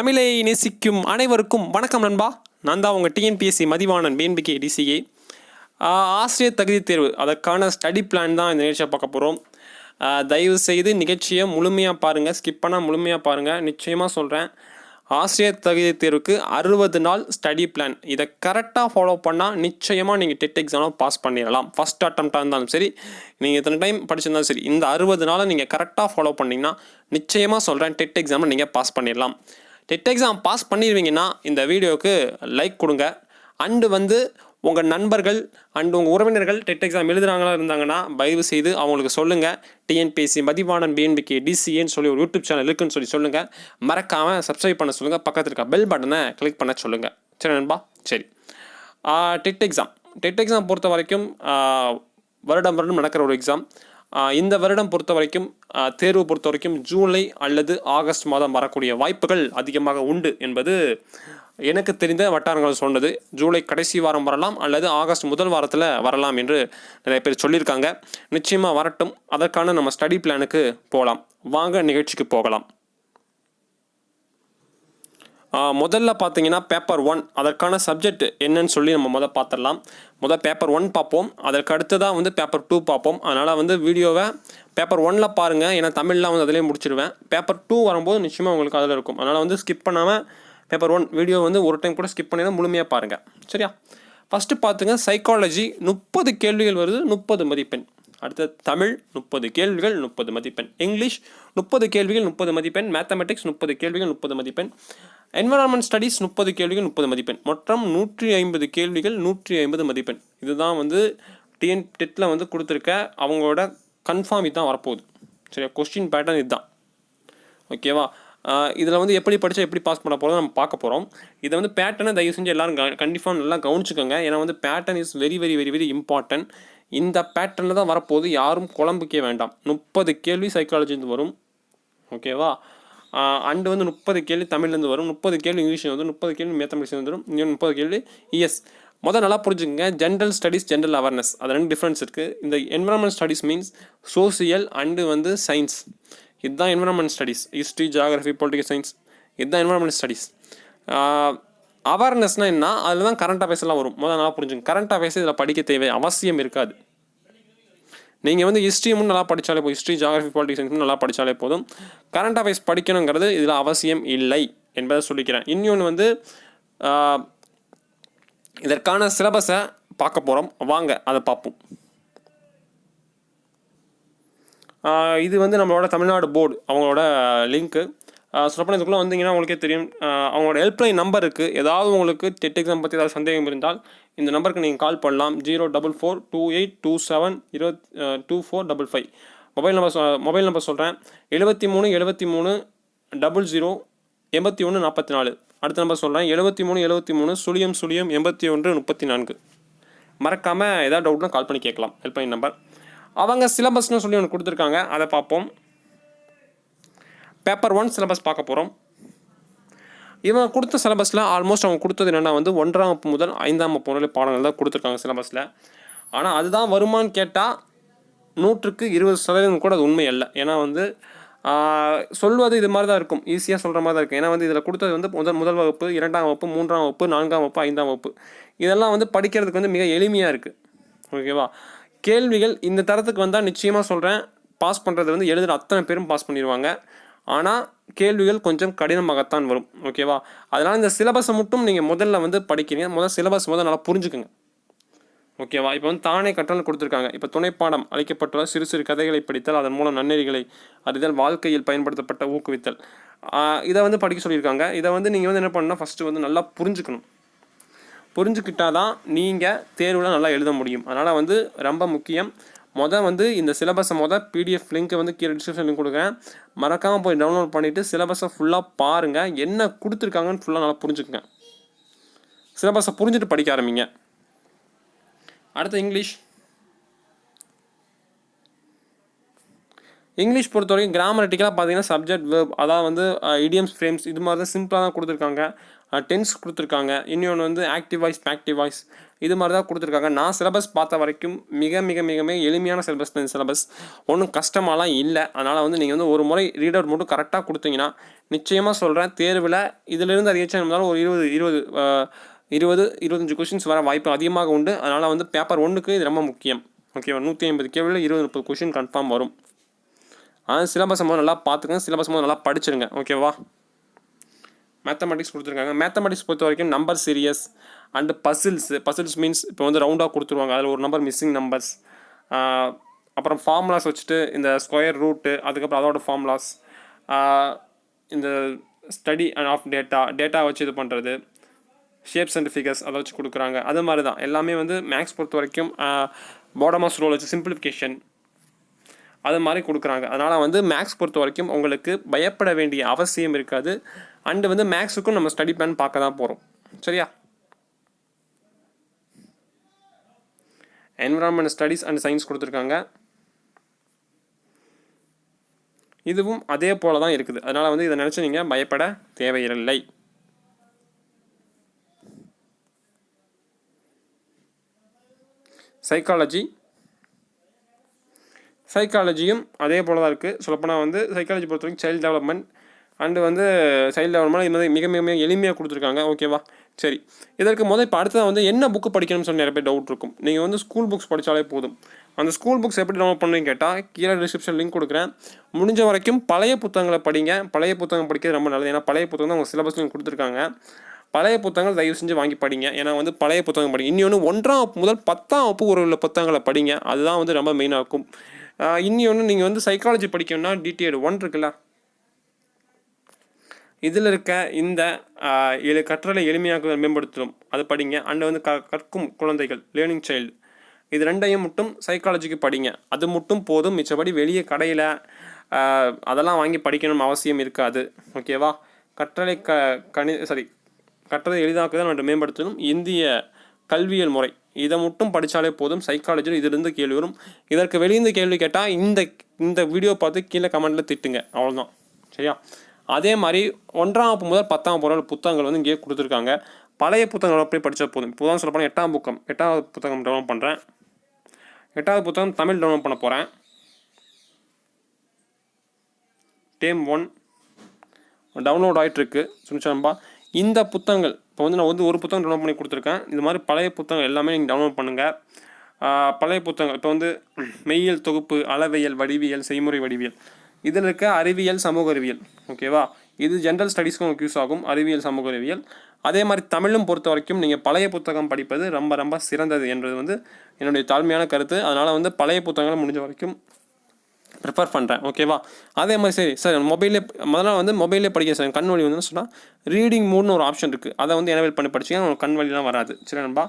தமிழை நேசிக்கும் அனைவருக்கும் வணக்கம் நண்பா. நான் தான் உங்கள் டிஎன்பிஎஸ்சி மதிவாணன் பிஎன்பிகே டிசிஏ ஆசிரியர் தகுதி தேர்வு அதற்கான ஸ்டடி பிளான் தான் இந்த நிகழ்ச்சியை பார்க்க போகிறோம் தயவு செய்து நிகழ்ச்சியை முழுமையாக பாருங்கள் ஸ்கிப் பண்ணால் முழுமையாக பாருங்கள் நிச்சயமாக சொல்கிறேன் ஆசிரியர் தகுதி தேர்வுக்கு அறுபது நாள் ஸ்டடி பிளான் இதை கரெக்டாக ஃபாலோ பண்ணால் நிச்சயமாக நீங்கள் டெட் எக்ஸாமும் பாஸ் பண்ணிடலாம். ஃபஸ்ட் அட்டம்ப்டாக இருந்தாலும் சரி நீங்கள் இத்தனை டைம் படிச்சிருந்தாலும் சரி இந்த அறுபது நாளை நீங்கள் கரெக்டாக ஃபாலோ பண்ணிங்கன்னா நிச்சயமாக சொல்கிறேன் டெட் எக்ஸாமை நீங்கள் பாஸ் பண்ணிடலாம். டெட் எக்ஸாம் பாஸ் பண்ணிடுவீங்கன்னா இந்த வீடியோவுக்கு லைக் கொடுங்க. அண்டு வந்து உங்கள் நண்பர்கள் அண்டு உங்கள் உறவினர்கள் டெட் எக்ஸாம் எழுதுகிறாங்களா இருந்தாங்கன்னா தயவு செய்து அவங்களுக்கு சொல்லுங்கள் டிஎன்பிஎஸ்சி மதிவாணன் பிஎன்பிகே டிசிஏன்னு சொல்லி ஒரு யூடியூப் சேனல் இருக்குன்னு சொல்லி சொல்லுங்கள் மறக்காமல் சப்ஸ்கிரைப் பண்ண சொல்லுங்கள் பக்கத்தில் இருக்க பெல் பட்டனை கிளிக் பண்ண சொல்லுங்கள் சரி நண்பா? சரி. TET exam. டெட் எக்ஸாம் பொறுத்த வரைக்கும் வருடம் வருடம் நடக்கிற ஒரு எக்ஸாம். இந்த வருடம் பொறுத்த வரைக்கும் தேர்வு பொறுத்த வரைக்கும் ஜூலை அல்லது ஆகஸ்ட் மாதம் வரக்கூடிய வாய்ப்புகள் அதிகமாக உண்டு என்பது எனக்கு தெரிந்த வட்டாரங்கள் சொன்னது. ஜூலை கடைசி வாரம் வரலாம் அல்லது ஆகஸ்ட் முதல் வாரத்தில் வரலாம் என்று நிறைய பேர் சொல்லியிருக்காங்க. நிச்சயமாக வரட்டும். அதற்கான நம்ம ஸ்டடி பிளானுக்கு போகலாம். வாங்க நிகழ்ச்சிக்கு போகலாம். முதல்ல பார்த்தீங்கன்னா பேப்பர் ஒன் அதற்கான சப்ஜெக்ட் என்னன்னு சொல்லி நம்ம முதல் பார்த்துடலாம். முதல் பேப்பர் ஒன் பார்ப்போம். அதற்கு அடுத்ததாக வந்து பேப்பர் டூ பார்ப்போம். அதனால் வந்து வீடியோவை பேப்பர் ஒனில் பாருங்கள் ஏன்னா தமிழ்லாம் வந்து அதிலே முடிச்சிடுவேன் பேப்பர் டூ வரும்போது நிச்சயமாக உங்களுக்கு அதில் இருக்கும். அதனால் வந்து ஸ்கிப் பண்ணாமல் பேப்பர் ஒன் வீடியோ வந்து ஒரு டைம் கூட ஸ்கிப் பண்ணி தான் முழுமையாக பாருங்கள் சரியா? ஃபஸ்ட்டு பார்த்துங்க சைக்காலஜி முப்பது கேள்விகள் வருது முப்பது மதிப்பெண். அடுத்தது தமிழ் முப்பது கேள்விகள் முப்பது மதிப்பெண். இங்கிலீஷ் முப்பது கேள்விகள் முப்பது மதிப்பெண். மேத்தமெட்டிக்ஸ் முப்பது கேள்விகள் முப்பது மதிப்பெண். என்வரான்மெண்ட் ஸ்டடீஸ் முப்பது கேள்விகள் முப்பது மதிப்பெண். மொத்தம் நூற்றி ஐம்பது கேள்விகள் நூற்றி ஐம்பது மதிப்பெண். இதுதான் வந்து டிஎன் டெட்டில் வந்து கொடுத்துருக்க அவங்களோட கன்ஃபார்ம் இதுதான் வரப்போகுது. சரியா? கொஸ்டின் பேட்டர்ன் இதுதான். ஓகேவா இதில் வந்து எப்படி படித்தா எப்படி பாஸ் பண்ண போகிறோம் நம்ம பார்க்க போகிறோம் இதை வந்து பேட்டர்னை தயவு செஞ்சு எல்லோரும் கண்டிப்பாக நல்லா கவனிச்சுக்கோங்க. ஏன்னா வந்து pattern is very very very very important இந்த பேட்டர்னில் தான் வரப்போகுது. யாரும் குழம்புக்கே வேண்டாம். முப்பது கேள்வி சைக்காலஜிலேருந்து வரும். ஓகேவா அண்டு வந்து முப்பது கேள்வி தமிழ்லேருந்து வரும். முப்பது கேள்வி இங்கிலீஷ் வந்து முப்பது கேள்வி மேத்தமெட்டிக்ஸ்லேருந்து வந்துடும் இன்னும் முப்பது கேள்வி இஎஸ் முதல் நல்லா புரிஞ்சுக்கங்க. ஜென்ரல் ஸ்டடீஸ் ஜென்ரல் அவேர்னஸ் அது ரெண்டு டிஃப்ரென்ஸ் இருக்குது இந்த environment studies means social and வந்து சயின்ஸ் இதுதான் environment studies history geography political science இதுதான் என்வரான்மெண்ட் ஸ்டடீஸ் அவேர்னஸ்னால் என்ன? அதில் தான் கரண்ட் அஃபேர்ஸ்லாம் வரும். முதல் நல்லா புரிஞ்சுங்க. கரண்ட் அஃபேர்ஸ் இதில் படிக்க தேவை அவசியம் இருக்காது. நீங்கள் வந்து ஹிஸ்ட்ரியும் நல்லா படித்தாலே போதும். ஹிஸ்ட்ரி ஜியாகிரஃபி பாலிட்டிக்ஸ் சயின்ஸ் நல்லா படித்தாலே போதும். கரண்ட் அஃபேர்ஸ் படிக்கணுங்கிறது இதில் அவசியம் இல்லை என்பதை சொல்லிக்கிறேன். இன்னொன்று வந்து இதற்கான சிலபஸை பார்க்க போகிறோம் வாங்க அதை பார்ப்போம். இது வந்து நம்மளோட தமிழ்நாடு போர்டு அவங்களோட லிங்க்கு சொல்லப்போனால் இதுக்குள்ளே வந்தீங்கன்னா உங்களுக்கே தெரியும். அவங்களோட ஹெல்ப்லைன் நம்பர் இருக்குது ஏதாவது உங்களுக்கு டெட் எக்ஸாம் பற்றி ஏதாவது சந்தேகம் இருந்தால் இந்த நம்பருக்கு நீங்கள் கால் பண்ணலாம். Zero double four two eight two seven இருபத் two four double five. Mobile number சொ மொபைல் நம்பர் சொல்கிறேன் எழுபத்தி மூணு எழுபத்தி மூணு டபுள் ஜீரோ எண்பத்தி ஒன்று நாற்பத்தி நாலு. அடுத்த நம்பர் சொல்கிறேன் எழுபத்தி மூணு எழுபத்தி மூணு சுழியம் சுழியம் எண்பத்தி ஒன்று முப்பத்தி நான்கு. மறக்காமல் ஏதாவது டவுட்னா கால் பண்ணி கேட்கலாம். ஹெல்ப்லைன் நம்பர் அவங்க சிலபஸ்னு சொல்லி ஒன்று கொடுத்துருக்காங்க. அதை பார்ப்போம். பேப்பர் ஒன் சிலபஸ் பார்க்க போகிறோம் இவங்க கொடுத்த சிலபஸில் ஆல்மோஸ்ட் அவங்க கொடுத்தது என்னென்னா வந்து ஒன்றாம் வகுப்பு முதல் ஐந்தாம் வகுப்பு வரை பாடங்கள் தான் கொடுத்துருக்காங்க சிலபஸில். ஆனால் அதுதான் வருமான்னு கேட்டால் நூற்றுக்கு இருபது சதவீதம் கூட அது உண்மை அல்ல. ஏன்னா வந்து சொல்வது இது மாதிரி தான் இருக்கும். ஈஸியாக சொல்கிற மாதிரி தான் இருக்கும். ஏன்னா வந்து இதில் கொடுத்தது வந்து முதல் முதல் வகுப்பு இரண்டாம் வகுப்பு மூன்றாம் வகுப்பு நான்காம் வகுப்பு ஐந்தாம் வகுப்பு. இதெல்லாம் வந்து படிக்கிறதுக்கு வந்து மிக எளிமையாக இருக்குது ஓகேவா கேள்விகள் இந்த தரத்துக்கு வந்தால் நிச்சயமாக சொல்கிறேன் பாஸ் பண்ணுறது வந்து எழுதுகிற அத்தனை பேரும் பாஸ் பண்ணிடுவாங்க ஆனால் கேள்விகள் கொஞ்சம் கடினமாகத்தான் வரும் ஓகேவா அதனால் இந்த சிலபஸை மட்டும் நீங்கள் முதல்ல வந்து படிக்கிறீங்க. முதல் சிலபஸ் முதல் நல்லா புரிஞ்சுக்குங்க. ஓகேவா இப்போ வந்து தானே கற்றல் கொடுத்துருக்காங்க. இப்போ துணைப்பாடம் அளிக்கப்பட்டுள்ள சிறு சிறு கதைகளை படித்தல் அதன் மூலம் நன்னெறிகளை அறிதல் வாழ்க்கையில் பயன்படுத்தப்பட்ட ஊக்குவித்தல். இதை வந்து படிக்க சொல்லியிருக்காங்க. இதை வந்து நீங்கள் வந்து என்ன பண்ணணும் ஃபஸ்ட்டு வந்து நல்லா புரிஞ்சுக்கணும். புரிஞ்சுக்கிட்டால் தான் நீங்கள் தேர்வில் நல்லா எழுத முடியும். அதனால் வந்து ரொம்ப முக்கியம் மொதல் வந்து இந்த சிலபஸை மொதல் பிடிஎஃப் லிங்க்கை வந்து கீழே டிஸ்கிரிப்ஷன் லிங்க் கொடுக்குறேன். மறக்காமல் போய் டவுன்லோட் பண்ணிவிட்டு சிலபஸை ஃபுல்லாக பாருங்கள் என்ன கொடுத்துருக்காங்கன்னு ஃபுல்லாக நல்லா புரிஞ்சுக்குங்க. சிலபஸை புரிஞ்சுட்டு படிக்க ஆரம்பிங்க. அடுத்து இங்கிலீஷ் இங்கிலீஷ் பொறுத்த வரைக்கும் கிராமரட்டிக்கலாக பார்த்தீங்கன்னா சப்ஜெக்ட் வேர்ப் அதாவது வந்து uh, இடியம்ஸ் ஃப்ரேம்ஸ் இது மாதிரி தான் சிம்பிளாக தான் கொடுத்துருக்காங்க. டென்ஸ் கொடுத்துருக்காங்க. இன்னொன்று வந்து ஆக்டிவ் வாய்ஸ் பேக்டிவ் வாய்ஸ் இது மாதிரி தான் கொடுத்துருக்காங்க. நான் சிலபஸ் பார்த்த வரைக்கும் மிக மிக மிக மிக எளிமையான சிலபஸ் தான் இந்த சிலபஸ் ஒன்றும் கஷ்டமாலாம் இல்லை. அதனால் வந்து நீங்கள் வந்து ஒரு முறை ரீட் அவுட் மட்டும் கரெக்டாக கொடுத்தீங்கன்னா நிச்சயமாக சொல்கிறேன் தேர்வில் இதிலிருந்து அதிகபட்சம் இருந்தாலும் ஒரு இருபது இருபது இருபது இருபத்தஞ்சு கொஷின்ஸ் வர வாய்ப்பு அதிகமாக உண்டு. அதனால் வந்து பேப்பர் ஒன்றுக்கு இது ரொம்ப முக்கியம். ஓகேவா நூற்றி ஐம்பது கேள்வியில் இருபது முப்பது கொஷின் கன்ஃபார்ம் வரும். ஆனால் சிலபஸ் முதல்ல நல்லா பார்த்துக்கங்க. சிலபஸ் முதல்ல நல்லா படிச்சிருங்க. ஓகேவா மேத்தமெட்டிக்ஸ் கொடுத்துருக்காங்க. மேத்தமெட்டிக்ஸ் பொறுத்த வரைக்கும் number series and puzzles puzzles means இப்போ வந்து ரவுண்டாக கொடுத்துருவாங்க. அதில் ஒரு நம்பர் மிஸ்ஸிங் நம்பர்ஸ் அப்புறம் ஃபார்முலாஸ் வச்சுட்டு இந்த ஸ்கொயர் ரூட்டு அதுக்கப்புறம் அதோட ஃபார்முலாஸ் இந்த study and of data data வச்சு இது பண்ணுறது ஷேப்ஸ் அண்ட் ஃபிகர்ஸ் அதை வச்சு கொடுக்குறாங்க. அது மாதிரி தான் எல்லாமே வந்து மேக்ஸ் பொறுத்த வரைக்கும் பாடமாஸ் ரோல் வச்சு சிம்பிளிஃபிகேஷன் அது மாதிரி கொடுக்குறாங்க. அதனால் வந்து மேக்ஸ் பொறுத்த வரைக்கும் உங்களுக்கு பயப்பட வேண்டிய அவசியம் இருக்காது. அண்டு வந்து மேக்ஸுக்கும் நம்ம ஸ்டடி பிளான் பார்க்க தான் போகிறோம் சரியா? என்விரான்மெண்ட் ஸ்டடீஸ் அண்ட் சயின்ஸ் கொடுத்துருக்காங்க. இதுவும் அதே போல தான் இருக்குது. அதனால் வந்து இதை நினச்சி நீங்கள் பயப்பட தேவையில்லை. சைக்காலஜி சைக்காலஜியும் அதே போல தான் இருக்குது சொல்லப்போனால் வந்து சைக்காலஜி பொறுத்த வரைக்கும் சைல்டு டெவலப்மெண்ட் அண்டு வந்து சைல்டு டெவலப்மெண்ட் இது மாதிரி மிக மிக மிக எளிமையாக கொடுத்துருக்காங்க. ஓகேவா சரி. இதற்கு முதல் இப்போ அடுத்ததாக வந்து என்ன புக்கு படிக்கணும்னு சொல்லி நிறைய பேர் டவுட் இருக்கும். நீங்கள் வந்து ஸ்கூல் புக்ஸ் படித்தாலே போதும். அந்த ஸ்கூல் புக்ஸ் எப்படி டவுன்லோட் பண்ணுன்னு கேட்டால் கீழே டிஸ்கிரிப்ஷன் லிங்க் கொடுக்குறேன். முடிஞ்ச வரைக்கும் பழைய புத்தகங்களை படிங்க. பழைய புத்தகம் படிக்கிறது ரொம்ப நல்லது. ஏன்னா பழைய புத்தகம் தான் உங்கள் சிலபஸ்லையும் கொடுத்துருக்காங்க. பழைய புத்தகங்கள் தயவு செஞ்சு வாங்கி படிங்க. ஏன்னா வந்து பழைய புத்தகம் படிங்க. இன்னொன்று ஒன்றாம் வகுப்பு முதல் பத்தாம் வகுப்பு ஒரு உள்ள புத்தகங்களை படிங்க. அதுதான் வந்து ரொம்ப மெயினாக இருக்கும். இன்னொன்று நீங்கள் வந்து சைக்காலஜி படிக்கணும்னா டிடிஎட் ஒன் இருக்குல்ல? இதில் இருக்க இந்த ஏழு கற்றலை எளிமையாக்குதல் மேம்படுத்தும். அது படிங்க. அண்ட் வந்து க கற்கும் குழந்தைகள் லேர்னிங் சைல்டு இது ரெண்டையும் மட்டும் சைக்காலஜிக்கு படிங்க. அது மட்டும் போதும். மிச்சபடி வெளியே கடையில் அதெல்லாம் வாங்கி படிக்கணும் அவசியம் இருக்காது. ஓகேவா கற்றலை க கணி சாரி கற்றலை எளிதாக்குதல் மற்றும் மேம்படுத்தணும் இந்திய கல்வியல் முறை. இதை மட்டும் படித்தாலே போதும். சைக்காலஜியில் இதிலிருந்து கேள்வி வரும். இதற்கு வெளியிருந்து கேள்வி கேட்டால் இந்த இந்த வீடியோ பார்த்து கீழே கமெண்ட்டில் திட்டுங்க. அவ்வளோதான் சரியா? அதே மாதிரி ஒன்றாம் வகுப்பு முதல் பத்தாம் வகுப்பு வரை புத்தகங்கள் வந்து இங்கேயே கொடுத்துருக்காங்க. பழைய புத்தகங்கள் அப்படியே படித்தா போதும். இப்போ தான் சொல்ல போனால் எட்டாம் புக்கம். எட்டாவது புத்தகம் டவுன்லோட் பண்ணுறேன் எட்டாவது புத்தகம் தமிழ் டவுன்லோட் பண்ண போகிறேன் டேம் ஒன் டவுன்லோட் ஆகிட்டுருக்கு சுனிச்சம்பா இந்த புத்தகங்கள் இப்போ வந்து நான் வந்து ஒரு புத்தகம் டவுன்லோட் பண்ணி கொடுத்துருக்கேன். இது மாதிரி பழைய புத்தகங்கள் எல்லாமே நீங்கள் டவுன்லோட் பண்ணுங்கள் பழைய புத்தகங்கள் இப்போ வந்து மெய்யியல் தொகுப்பு அளவியல் வடிவியல் செய்முறை வடிவியல். இதில் இருக்க அறிவியல் சமூக அறிவியல் ஓகேவா இது ஜென்ரல் ஸ்டடீஸ்க்கும் உங்களுக்கு யூஸ் ஆகும் அறிவியல் சமூக அறிவியல் அதே மாதிரி தமிழும் பொறுத்த வரைக்கும் நீங்கள் பழைய புத்தகம் படிப்பது ரொம்ப ரொம்ப சிறந்தது என்பது வந்து என்னுடைய தாழ்மையான கருத்து. அதனால் வந்து பழைய புத்தகங்களை முடிஞ்ச வரைக்கும் ப்ரிஃபர் பண்ணுறேன் ஓகேவா அதே மாதிரி சரி சார் மொபைலே முதல்ல வந்து மொபைலே படிக்க சார் கண் வலி வந்து சொன்னால் ரீடிங் மூட்னு ஒரு ஆப்ஷன் இருக்குது அதை வந்து எனவேல் பண்ணி படிச்சிங்கன்னா உங்களுக்கு கண் வலிலாம் வராது. சரி நண்பா?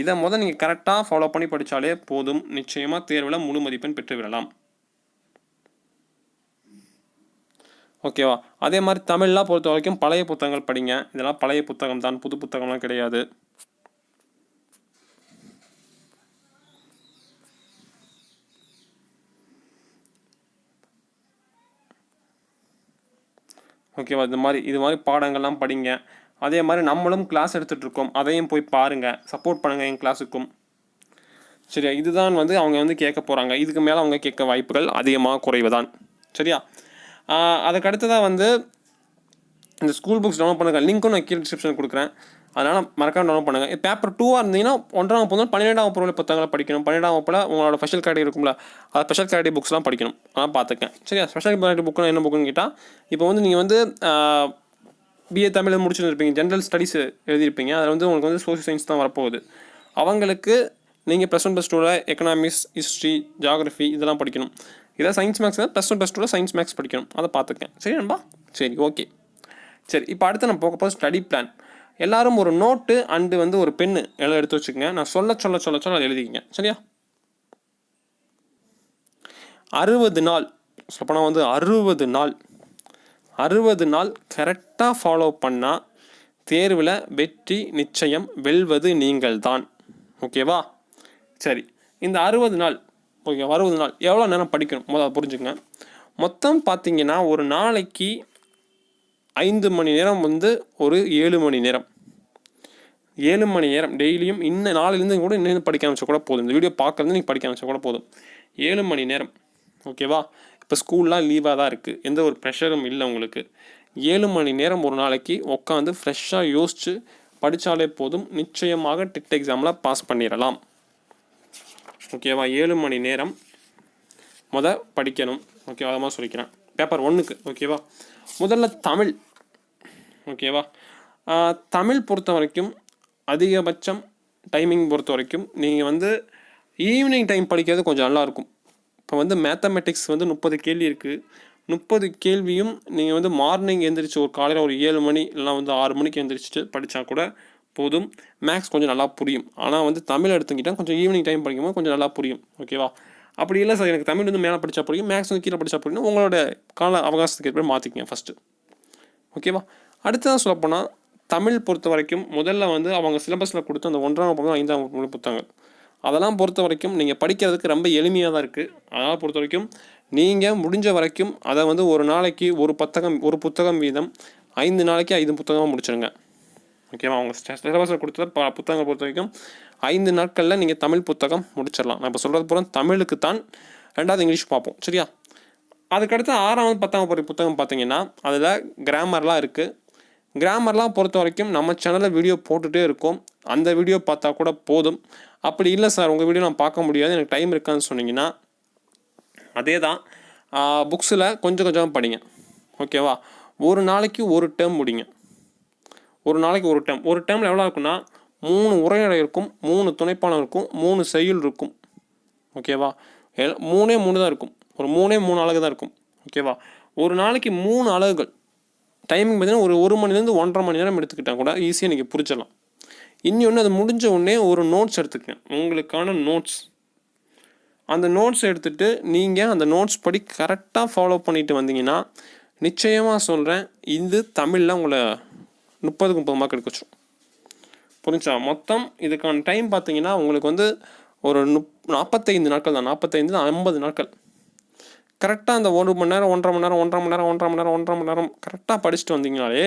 இதை முதல் நீங்கள் கரெக்டாக ஃபாலோ பண்ணி படித்தாலே போதும். நிச்சயமாக தேர்வில் முழு மதிப்பெண் பெற்று விடலாம் ஓகேவா? அதே மாதிரி தமிழ்லாம் பொறுத்த வரைக்கும் பழைய புத்தகங்கள் படிங்க. இதெல்லாம் பழைய புத்தகம் தான் புது புத்தகம்லாம் கிடையாது. ஓகேவா? இந்த மாதிரி இது மாதிரி பாடங்கள்லாம் படிங்க. அதே மாதிரி நம்மளும் கிளாஸ் எடுத்துகிட்ருக்கோம் அதையும் போய் பாருங்கள் சப்போர்ட் பண்ணுங்கள் என் கிளாஸுக்கும் சரியா? இதுதான் வந்து அவங்க வந்து கேட்க போகிறாங்க இதுக்கு மேலே அவங்க கேட்க வாய்ப்புகள் அதிகமாக குறைவுதான். சரியா? ஆஹ் வந்து இந்த ஸ்கூல் புக்ஸ் டவுன்லோட் பண்ணுங்கள் லிங்க்கும் நான் கீழே டிஸ்கிரிப்ஷன் கொடுக்குறேன். அதனால் மறக்காம டவுன்லோட் பண்ணுங்கள் பேப்பர் டூவாக இருந்தீங்கன்னா ஒன்றாம் வகுப்பு வந்து பன்னிரெண்டாம் வகுப்பு புத்தகங்களை படிக்கணும். பன்னிரெண்டாம் வகுப்பில் உங்களோட ஸ்பெஷல் கேட்டகரி இருக்கும்ல அது ஸ்பெஷல் கேட்டகரி புக்ஸ்லாம் படிக்கணும். அதான் பார்த்துக்கேன் சரியா? ஸ்பெஷல் கேட்டகரி புக்குனா என்ன புக்குன்னு கேட்டால் இப்போ வந்து நீங்கள் வந்து பிஏ தமிழ் முடிச்சுருந்துருப்பீங்க. ஜென்ரல் ஸ்டடீஸ் எழுதியிருப்பீங்க. அதில் வந்து உங்களுக்கு வந்து சோஷியல் சயின்ஸ் தான் வரப்போகுது. அவங்களுக்கு நீங்கள் ப்ளஸ் ஒன் ப்ளஸ் டூவில் எக்கனாமிக்ஸ் ஹிஸ்ட்ரி ஜாகிரஃபி இதெல்லாம் படிக்கணும். இதான் science maths plus one plus டூவில் சயின்ஸ் மேக்ஸ் படிக்கணும். அதை பார்த்துக்கேன் சரி நண்பா? சரி ஓகே சரி இப்போ அடுத்து நான் போக போக ஸ்டடி பிளான் எல்லாரும் ஒரு நோட்டு அண்டு வந்து ஒரு பென்னு எல்லாம் எடுத்து வச்சுக்கோங்க. நான் சொல்ல சொல்ல சொல்ல சொல்ல அதை எழுதிக்கங்க. சரியா? அறுபது நாள். சொல்லப்போனால் வந்து அறுபது நாள். அறுபது நாள் கரெக்டாக ஃபாலோ பண்ணால் தேர்வில் வெற்றி நிச்சயம் வெல்வது நீங்கள் தான் ஓகேவா சரி இந்த அறுபது நாள் ஓகே அறுபது நாள். எவ்வளோ நேரம் படிக்கணும்? முதல்ல புரிஞ்சுங்க மொத்தம் பார்த்தீங்கன்னா ஒரு நாளைக்கு ஐந்து மணி நேரம் வந்து ஒரு ஏழு மணி நேரம். ஏழு மணி நேரம் டெய்லியும் இன்னும் நாளிலேருந்து கூட இன்னும் படிக்க ஆரம்பிச்சா கூட போதும். இந்த வீடியோ பார்க்குறது நீங்கள் படிக்க ஆரம்பிச்சா கூட போதும். ஏழு மணி நேரம். ஓகேவா இப்போ ஸ்கூல்லாம் லீவாக தான் இருக்குது எந்த ஒரு ப்ரெஷரும் இல்லை உங்களுக்கு. ஏழு மணி நேரம் ஒரு நாளைக்கு உட்காந்து ஃப்ரெஷ்ஷாக யோசித்து படித்தாலே போதும். நிச்சயமாக டெட் எக்ஸாமில் பாஸ் பண்ணிடலாம். ஓகேவா ஏழு மணி நேரம் முத படிக்கணும். ஓகேவா அதை மாதிரி சொல்லிக்கிறேன் பேப்பர் ஒன்றுக்கு ஓகேவா முதல்ல தமிழ். ஓகேவா தமிழ் பொறுத்த வரைக்கும் அதிகபட்சம் டைமிங் பொறுத்த வரைக்கும் நீங்கள் வந்து ஈவினிங் டைம் படிக்கிறது கொஞ்சம் நல்லாயிருக்கும் இப்போ வந்து மேத்தமெட்டிக்ஸ் வந்து முப்பது கேள்வி இருக்குது முப்பது கேள்வியும் நீங்கள் வந்து மார்னிங் எழுந்திரிச்சு ஒரு காலையில் ஒரு ஏழு மணி இல்லைனா வந்து ஆறு மணிக்கு எழுந்திரிச்சிட்டு படித்தா கூட போதும். மேக்ஸ் கொஞ்சம் நல்லா புரியும். ஆனால் வந்து தமிழ் எடுத்துக்கிட்டால் கொஞ்சம் ஈவினிங் டைம் படிக்கும்போது கொஞ்சம் நல்லா புரியும். ஓகேவா அப்படி இல்லை சார் எனக்கு தமிழ் வந்து மேலே படித்தா புரியும் மேக்ஸ் வந்து கீழே படித்தா புரியும். உங்களோட கால அவகாசத்துக்கு ஏற்ப மாற்றிக்கங்க ஃபஸ்ட்டு ஓகேவா அடுத்ததான் சொல்லப்போனால் தமிழ் பொறுத்த வரைக்கும் முதல்ல வந்து அவங்க சிலபஸில் கொடுத்து அந்த ஒன்றாம் வகுப்பு ஐந்தாம் வகுப்பு மொழி புத்தகங்கள். அதெல்லாம் பொறுத்த வரைக்கும் நீங்கள் படிக்கிறதுக்கு ரொம்ப எளிமையாக தான் இருக்குது அதனால் பொறுத்த வரைக்கும் நீங்கள் முடிஞ்ச வரைக்கும் அதை வந்து ஒரு நாளைக்கு ஒரு புத்தகம் ஒரு புத்தகம் வீதம் ஐந்து நாளைக்கு ஐந்து புத்தகமாக முடிச்சிடுங்க ஓகேவா அவங்க சிலபஸில் கொடுத்த ப புத்தகங்கள் பொறுத்த வரைக்கும் ஐந்து நாட்களில் நீங்கள் தமிழ் புத்தகம் முடிச்சிடலாம் நான் இப்போ சொல்கிறது பூரா தமிழுக்கு தான் ரெண்டாவது இங்கிலீஷ் பார்ப்போம். சரியா? அதுக்கடுத்து ஆறாவது பத்தாம் வகுப்பு புத்தகம் பார்த்தீங்கன்னா அதில் கிராமர்லாம் இருக்குது கிராமர்லாம் பொறுத்த வரைக்கும் நம்ம சேனலில் வீடியோ போட்டுகிட்டே இருக்கோம். அந்த வீடியோ பார்த்தா கூட போதும். அப்படி இல்லை சார் உங்கள் வீடியோ நான் பார்க்க முடியாது. எனக்கு டைம் இருக்கான்னு சொன்னீங்கன்னா அதே தான் புக்ஸில் கொஞ்சம் கொஞ்சம் படிங்க. ஓகேவா ஒரு நாளைக்கு ஒரு டேர்ம் முடிங்க. ஒரு நாளைக்கு ஒரு டைம் ஒரு டேர்மில் எவ்வளோ இருக்குன்னா மூணு உரையாடல் இருக்கும் மூணு துணைப்பாளம் இருக்கும் மூணு செய்யுள் இருக்கும். ஓகேவா எல்- மூணே மூணு தான் இருக்கும். ஒரு மூணே மூணு அழகு தான் இருக்கும். ஓகேவா ஒரு நாளைக்கு மூணு அழகுகள். டைமிங் பார்த்தீங்கன்னா ஒரு ஒரு மணிலேருந்து ஒன்றரை மணி நேரம் எடுத்துக்கிட்டால் கூட ஈஸியாக நீங்கள் புரிச்சிடலாம் இன்னொன்று அது முடிஞ்ச உடனே ஒரு நோட்ஸ் எடுத்துக்கங்க. உங்களுக்கான நோட்ஸ் அந்த நோட்ஸ் எடுத்துகிட்டு நீங்கள் அந்த நோட்ஸ் படி கரெக்டாக ஃபாலோ பண்ணிட்டு வந்தீங்கன்னா நிச்சயமாக சொல்கிறேன் இது தமிழில் உங்களை முப்பதுக்கு முப்பது மார்க் எடுக்க வச்சிடும் புரிஞ்சா? மொத்தம் இதுக்கான டைம் பார்த்தீங்கன்னா உங்களுக்கு வந்து ஒரு முப் நாற்பத்தைந்து நாட்கள் தான். நாற்பத்தைந்து ஐம்பது நாட்கள். கரெக்டாக அந்த ஒரு மணி நேரம் ஒன்றரை மணி நேரம் ஒன்றரை மணி நேரம் ஒன்றரை மணி நேரம் ஒன்றரை மணி நேரம் கரெக்டாக படிச்சுட்டு வந்தீங்கனாலே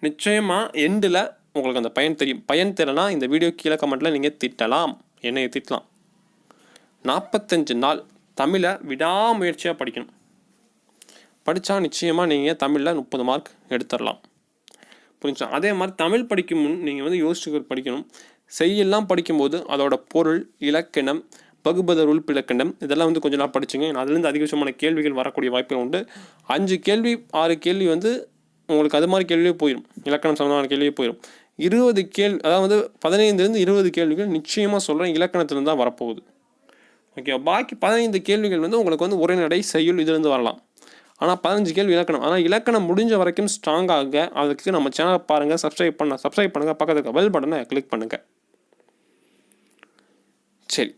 நிச்சயமாக எண்டில் உங்களுக்கு அந்த பயன் தெரியும். பயன் தெரியலனா இந்த வீடியோ கீழே கமெண்ட்டில் நீங்கள் திட்டலாம். என்னையை திட்டலாம். நாற்பத்தஞ்சு நாள் தமிழை விடாமுயற்சியாக படிக்கணும். படித்தா நிச்சயமாக நீங்கள் தமிழில் முப்பது மார்க் எடுத்துடலாம் புரிஞ்சுச்சா அதே மாதிரி தமிழ் படிக்கும் முன் நீங்கள் வந்து யோசிச்சு படிக்கணும். செய்யெல்லாம் படிக்கும்போது அதோட பொருள் இலக்கணம் பகுபதர் உள்பிலக்கணம் இதெல்லாம் வந்து கொஞ்ச நாள் படிச்சுங்க. அதுலேருந்து அதிகபட்சமான கேள்விகள் வரக்கூடிய வாய்ப்புகள் உண்டு. அஞ்சு கேள்வி ஆறு கேள்வி வந்து உங்களுக்கு அது மாதிரி கேள்வியே போயிடும் இலக்கணம் சம்மந்தமான கேள்வியே போயிடும் இருபது கேள்வி அதாவது பதினைந்துலேருந்து இருபது கேள்விகள் நிச்சயமாக சொல்கிறேன் இலக்கணத்துலேருந்து தான் வரப்போகுது. ஓகே பாக்கி பதினைந்து கேள்விகள் வந்து உங்களுக்கு வந்து உரைநடை செய்யுள் இதுலேருந்து வரலாம். ஆனால் பதினஞ்சு கேள்வி இலக்கணம். ஆனால் இலக்கணம் முடிஞ்ச வரைக்கும் ஸ்ட்ராங்காக அதுக்கு நம்ம சேனலை பாருங்கள் சப்ஸ்கிரைப் பண்ண சப்ஸ்கிரைப் பண்ணுங்கள் பக்கத்துக்கு பெல் பட்டனை கிளிக் பண்ணுங்கள் சரி.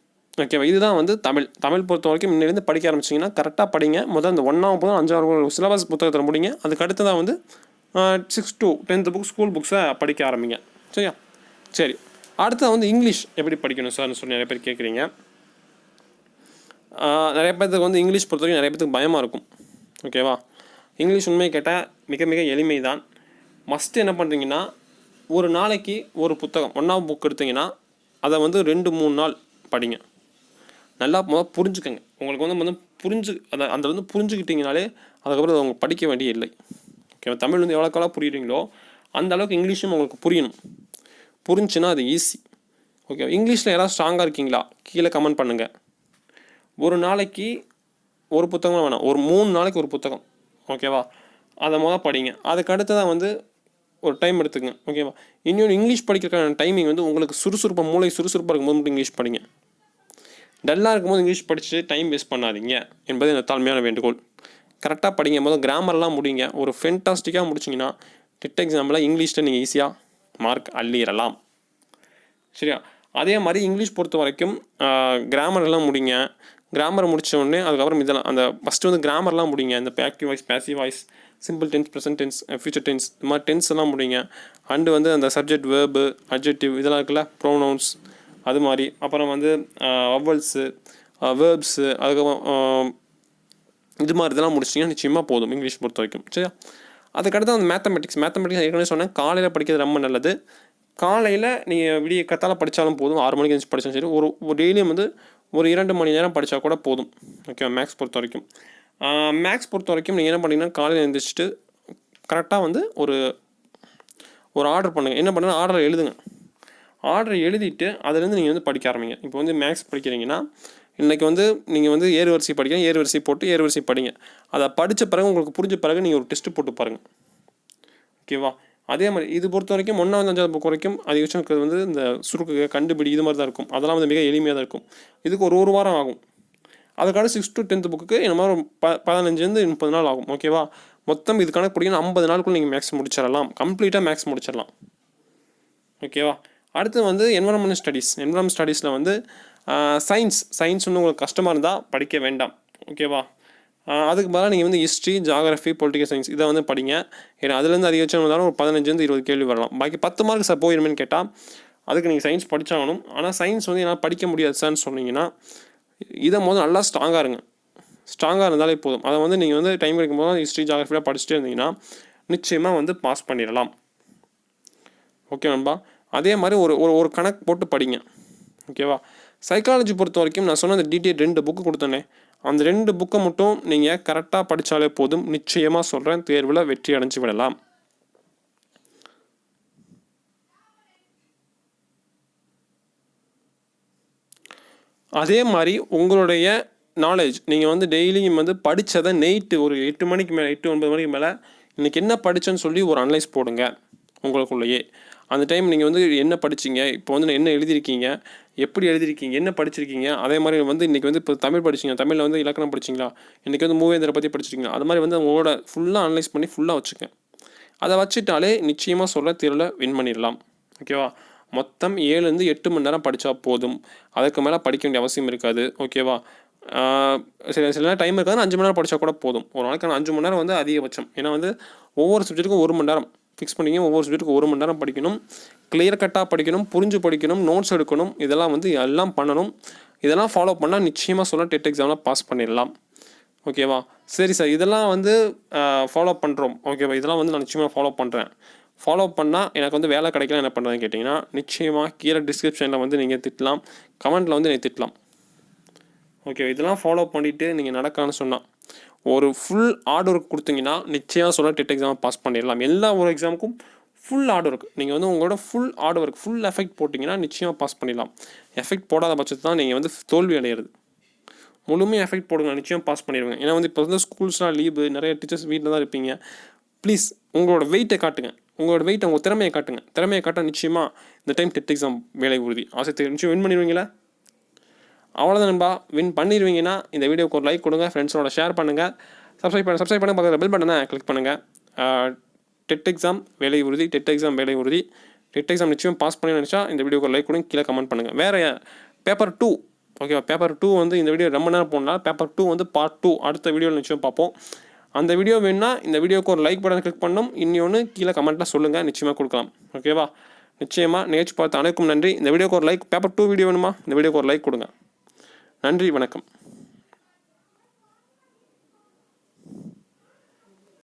ஓகேவா இதுதான் வந்து தமிழ். தமிழ் பொறுத்த வரைக்கும் இன்னிலேருந்து படிக்க ஆரம்பிச்சிங்கன்னா கரெக்டாக படிங்க. முதல் அந்த ஒன்றாம் புத்தகம் அஞ்சாவது சிலபஸ் புத்தகத்தில் முடிங்க. அதுக்கு அடுத்ததான் வந்து six to tenth book school புக்ஸை படிக்க ஆரம்பிங்க. சரியா? சரி. அடுத்தது வந்து இங்கிலீஷ் எப்படி படிக்கணும் சார்னு சொல்லி நிறைய பேர் கேட்குறீங்க நிறைய பேர்த்துக்கு வந்து இங்கிலீஷ் பொறுத்த வரைக்கும் நிறைய பேர்த்துக்கு பயமாக இருக்கும். ஓகேவா இங்கிலீஷ் உண்மையை கேட்டால் மிக மிக எளிமை தான் மஸ்ட் என்ன பண்ணுறீங்கன்னா ஒரு நாளைக்கு ஒரு புத்தகம் ஒன்றாவது புக் எடுத்தீங்கன்னா அதை வந்து ரெண்டு மூணு நாள் படிங்க. நல்லா முதல் புரிஞ்சுக்கோங்க. உங்களுக்கு வந்து வந்து புரிஞ்சு அதை அந்த வந்து புரிஞ்சுக்கிட்டீங்கனாலே அதுக்கப்புறம் அதை உங்களுக்கு படிக்க வேண்டிய இல்லை. ஓகேவா தமிழ் வந்து எவ்வளோக்கு எவ்வளோ புரியுறீங்களோ அந்த அளவுக்கு இங்கிலீஷும் உங்களுக்கு புரியணும். புரிஞ்சுன்னா அது ஈஸி ஓகே இங்கிலீஷில் யாராவது ஸ்ட்ராங்காக இருக்கீங்களா? கீழே கமெண்ட் பண்ணுங்கள் ஒரு நாளைக்கு ஒரு புத்தகம் வேணாம். ஒரு மூணு நாளைக்கு ஒரு புத்தகம். ஓகேவா அதை முதல் படிங்க. அதுக்கு அடுத்ததான் வந்து ஒரு டைம் எடுத்துக்கங்க ஓகேவா இன்னொன்று இங்கிலீஷ் படிக்கிறதுக்கான டைமிங் வந்து உங்களுக்கு சுறுசுறுப்பாக மூளை சுறுசுறுப்பாக இருக்கும்போது மட்டும் இங்கிலீஷ் படிங்க. டல்லாக இருக்கும்போது இங்கிலீஷ் படித்து டைம் வேஸ்ட் பண்ணாதீங்க என்பது இந்த தாழ்மையான வேண்டுகோள். கரெக்டாக படிங்க போது கிராமர்லாம் முடிங்க. ஒரு ஃபென்டாஸ்டிக்காக முடிச்சிங்கன்னா டெட் எக்ஸாம்பிளாக இங்கிலீஷில் நீங்கள் ஈஸியாக மார்க் அள்ளிடலாம். சரியா? அதே மாதிரி இங்கிலீஷ் பொறுத்த வரைக்கும் கிராமர்லாம் முடிங்க. கிராமர் முடிச்ச உடனே அதுக்கப்புறம் இதெல்லாம் அந்த ஃபஸ்ட்டு வந்து கிராமர்லாம் முடிங்க. இந்த active voice passive voice simple tense present tense future tense இந்த மாதிரி டென்ஸ் எல்லாம் முடிங்க. அண்டு வந்து அந்த சப்ஜெக்ட் வேர்பு அப்ஜெக்டிவ் இதெல்லாம் இருக்குல்ல ப்ரோனவுன்ஸ் அது மாதிரி. அப்புறம் வந்து வவல்ஸு வேர்ப்ஸு அதுக்கப்புறம் இது மாதிரி இதெல்லாம் முடிச்சிங்கன்னா நிச்சயமாக போதும் இங்கிலீஷ் பொறுத்த வரைக்கும் சரியா அதுக்கடுத்து அந்த மேத்தமெட்டிக்ஸ் மேத்தமெட்டிக்ஸ் ஏற்கனவே சொன்னேன். காலையில் படிக்கிறது ரொம்ப நல்லது. காலையில் நீங்கள் விடிய கத்தால படித்தாலும் போதும். ஆறு மணிக்கு எழுந்து படித்தாலும் சரி. ஒரு ஒரு டெய்லியும் வந்து ஒரு இரண்டு மணி நேரம் படித்தா கூட போதும். ஓகேவா மேக்ஸ் பொறுத்த வரைக்கும். மேக்ஸ் பொறுத்த வரைக்கும் நீங்கள் என்ன பண்ணிங்கன்னா காலையில் எழுந்திரிச்சிட்டு கரெக்டாக வந்து ஒரு ஒரு ஆர்டர் பண்ணுங்கள் என்ன பண்ணுங்கள் ஆர்டர் எழுதுங்க. ஆர்டர் எழுதிட்டு அதுலேருந்து நீங்கள் வந்து படிக்க ஆரம்பிங்க. இப்போ வந்து மேக்ஸ் படிக்கிறீங்கன்னா இன்றைக்கி வந்து நீங்கள் வந்து ஏறு வரிசை படிக்கிறீங்க ஏறு வரிசை போட்டு ஏறு வரிசை படிங்க. அதை படித்த பிறகு உங்களுக்கு புரிஞ்ச பிறகு நீங்கள் ஒரு டெஸ்ட்டு போட்டு பாருங்கள் ஓகேவா அதே மாதிரி இது பொறுத்த வரைக்கும் ஒன்றாவது அஞ்சாவது புக் வரைக்கும் அதிகபட்சம் இருக்கிறது வந்து இந்த சுருக்கு கண்டுபிடி இது மாதிரி தான் இருக்கும். அதெல்லாம் வந்து மிக எளிமையாக தான் இருக்கும். இதுக்கு ஒரு ஒரு வாரம் ஆகும். அதுக்காக சிக்ஸ் டு டென்த் புக்கு இந்த மாதிரி ஒரு ப பதினஞ்சுலேருந்து முப்பது நாள் ஆகும். ஓகேவா மொத்தம் இது கணக்கு பிடிக்கணும் ஐம்பது நாளுக்குள்ள நீங்கள் மேக்ஸ் முடிச்சிடலாம். கம்ப்ளீட்டாக மேக்ஸ் முடிச்சிடலாம். ஓகேவா அடுத்து வந்து என்வரன்மெண்ட் ஸ்டடீஸ் என்வரன்மெண்ட் ஸ்டடீஸில் வந்து சயின்ஸ் சயின்ஸ் ஒன்று உங்களுக்கு கஷ்டமாக இருந்தால் படிக்க வேண்டாம். ஓகேவா அதுக்கு பதிலாக நீங்கள் வந்து ஹிஸ்ட்ரி ஜாகிரஃபி பொலிட்டிக்கல் சயின்ஸ் இதை வந்து படிங்க. ஏன்னா அதுலேருந்து அதிகபட்சம் வந்தாலும் ஒரு பதினஞ்சுலேருந்து இருபது கேள்வி வரலாம். பாக்கி பத்து மார்க் சார் போயிருமேன்னு கேட்டால் அதுக்கு நீங்கள் சயின்ஸ் படித்தாகணும் ஆனால் சயின்ஸ் வந்து என்னால் படிக்க முடியாது சார்னு சொன்னீங்கன்னா இதை மொதல் நல்லா ஸ்ட்ராங்காக இருங்க. ஸ்ட்ராங்காக இருந்தாலே போதும். அதை வந்து நீங்கள் வந்து டைம் கிடைக்கும் போது ஹிஸ்ட்ரி ஜாகிரஃபியாக படிச்சுட்டே இருந்தீங்கன்னா நிச்சயமாக வந்து பாஸ் பண்ணிடலாம். ஓகே நண்பா? அதே மாதிரி ஒரு ஒரு ஒரு கணக்கு போட்டு படிங்க. ஓகேவா சைக்காலஜி பொறுத்த வரைக்கும் நான் சொன்ன அந்த டீட்டெயில் ரெண்டு புக்கு கொடுத்தேனே. அந்த ரெண்டு புக்கை மட்டும் நீங்கள் கரெக்டாக படித்தாலே போதும். நிச்சயமாக சொல்கிறேன் தேர்வில் வெற்றி அடைஞ்சு விடலாம். அதே மாதிரி உங்களுடைய நாலேஜ் நீங்கள் வந்து டெய்லியும் வந்து படித்ததை நைட்டு ஒரு எட்டு மணிக்கு மேலே எட்டு ஒன்பது மணிக்கு மேலே இன்றைக்கி என்ன படித்தேன்னு சொல்லி ஒரு அனலைஸ் போடுங்க உங்களுக்குள்ளேயே. அந்த டைம் நீங்கள் வந்து என்ன படிச்சீங்க இப்போ வந்து என்ன எழுதியிருக்கீங்க எப்படி எழுதியிருக்கீங்க என்ன படிச்சிருக்கீங்க? அதே மாதிரி வந்து இன்றைக்கி வந்து இப்போ தமிழ் படிச்சீங்க தமிழில் வந்து இலக்கணம் படிச்சிங்களா? இன்றைக்கி வந்து மூவேந்தரை பற்றி படிச்சிருக்கீங்களா? அது மாதிரி வந்து உங்களோட ஃபுல்லாக அனலைஸ் பண்ணி ஃபுல்லாக வச்சுக்கேன். அதை வச்சுட்டாலே நிச்சயமாக சொல்ல தேர்வில் வின் பண்ணிடலாம். ஓகேவா மொத்தம் ஏழுலேருந்து எட்டு மணி நேரம் படித்தா போதும். அதுக்கு மேலே படிக்க வேண்டிய அவசியம் இருக்காது. ஓகேவா சில சில நேரம் டைம் இருக்காது அஞ்சு மணி நேரம் படித்தா கூட போதும். ஒரு நாளைக்கு அஞ்சு மணி நேரம் வந்து அதிகபட்சம். ஏன்னா வந்து ஒவ்வொரு சப்ஜெக்ட்டுக்கும் ஒரு மணி நேரம் ஃபிக்ஸ் பண்ணிங்க. ஒவ்வொரு சப்ஜெக்ட்டுக்கு ஒரு மணி நேரம் படிக்கணும். கிளியர் கட்டாக படிக்கணும். புரிஞ்சு படிக்கணும். நோட்ஸ் எடுக்கணும். இதெல்லாம் வந்து எல்லாம் பண்ணணும். இதெல்லாம் ஃபாலோ பண்ணால் நிச்சயமாக சொல்ல டெட் எக்ஸாமில் பாஸ் பண்ணிடலாம். ஓகேவா சரி சார் இதெல்லாம் வந்து ஃபாலோ பண்ணுறோம் ஓகேவா இதெல்லாம் வந்து நான் நிச்சயமாக ஃபாலோ பண்ணுறேன் ஃபாலோ பண்ணால் எனக்கு வந்து வேலை கிடைக்கல என்ன பண்ணுறதுன்னு கேட்டிங்கன்னா நிச்சயமாக கீழே டிஸ்கிரிப்ஷனில் வந்து நீங்கள் திட்டலாம். கமெண்ட்டில் வந்து நீங்கள் திட்டலாம். ஓகே இதெல்லாம் ஃபாலோ பண்ணிவிட்டு நீங்கள் நடக்கான்னு சொன்னால் ஒரு ஃபுல் ஹார்ட் ஒர்க் கொடுத்தீங்கன்னா நிச்சயம் சொல்ல டெட் எக்ஸாம் பாஸ் பண்ணிடலாம். எல்லா ஒரு எக்ஸாமுக்கும் ஃபுல் ஹார்ட் ஒர்க் நீங்கள் வந்து உங்களோட full hard work full effort போட்டிங்கன்னா நிச்சயமாக பாஸ் பண்ணிடலாம். எஃபெக்ட் போடாத பட்சத்து தான் நீங்கள் வந்து தோல்வி அடையிறது. முழுமையாக எஃபெக்ட் போடுங்க நிச்சயம் பாஸ் பண்ணிடுவேன் ஏன்னா வந்து இப்போ வந்து ஸ்கூல்ஸ்லாம் லீவு நிறைய டீச்சர்ஸ் வீட்டில் தான் இருப்பீங்க. ப்ளீஸ் உங்களோட வெயிட்டை காட்டுங்க. உங்களோட வெயிட்டை உங்கள் திறமையை காட்டுங்க. திறமையை காட்ட நிச்சயமாக இந்த டைம் டெட் எக்ஸாம் வேலை உறுதி. ஆசை நிச்சயம் வின் பண்ணிடுவீங்களா? அவ்வளோதான் நண்பா. வின் பண்ணிடுவீங்கன்னா இந்த வீடியோக்கு ஒரு லைக் கொடுங்க ஃப்ரெண்ட்ஸோட ஷேர் பண்ணுங்கள் சப்ஸ்கிரைப் பண்ண சப்ஸ்கிரைப் பண்ண பக்கத்தில் பெல் பட்டனை கிளிக் பண்ணுங்கள் டெட் எக்ஸாம் வேலை உறுதி டெட் எக்ஸாம் வேலை உறுதி. டெட் எக்ஸாம் நிச்சயம் பாஸ் பண்ணி நினச்சா இந்த வீடியோக்கு ஒரு லைக் கொடுங்க கீழே கமெண்ட் பண்ணுங்கள் வேறு பேப்பர் டூ ஓகேவா பேப்பர் டூ வந்து இந்த வீடியோ ரொம்ப நேரம் போனால் பேப்பர் டூ வந்து பார்ட் டூ அடுத்த வீடியோவில் நிச்சயம் பார்ப்போம். அந்த வீடியோ வேணும்னா இந்த வீடியோக்கு ஒரு லைக் பட்டன் கிளிக் பண்ணணும் இன்னொன்று கீழே கமெண்ட்டில் சொல்லுங்கள் நிச்சயமாக கொடுக்கலாம். ஓகேவா நிச்சயமாக நிகழ்ச்சி பார்த்து அனைக்கும் நன்றி. இந்த வீடியோக்கு ஒரு லைக் பேப்பர் டூ வீடியோ வேணுமா? இந்த வீடியோக்கு ஒரு லைக் கொடுங்க. நன்றி வணக்கம்.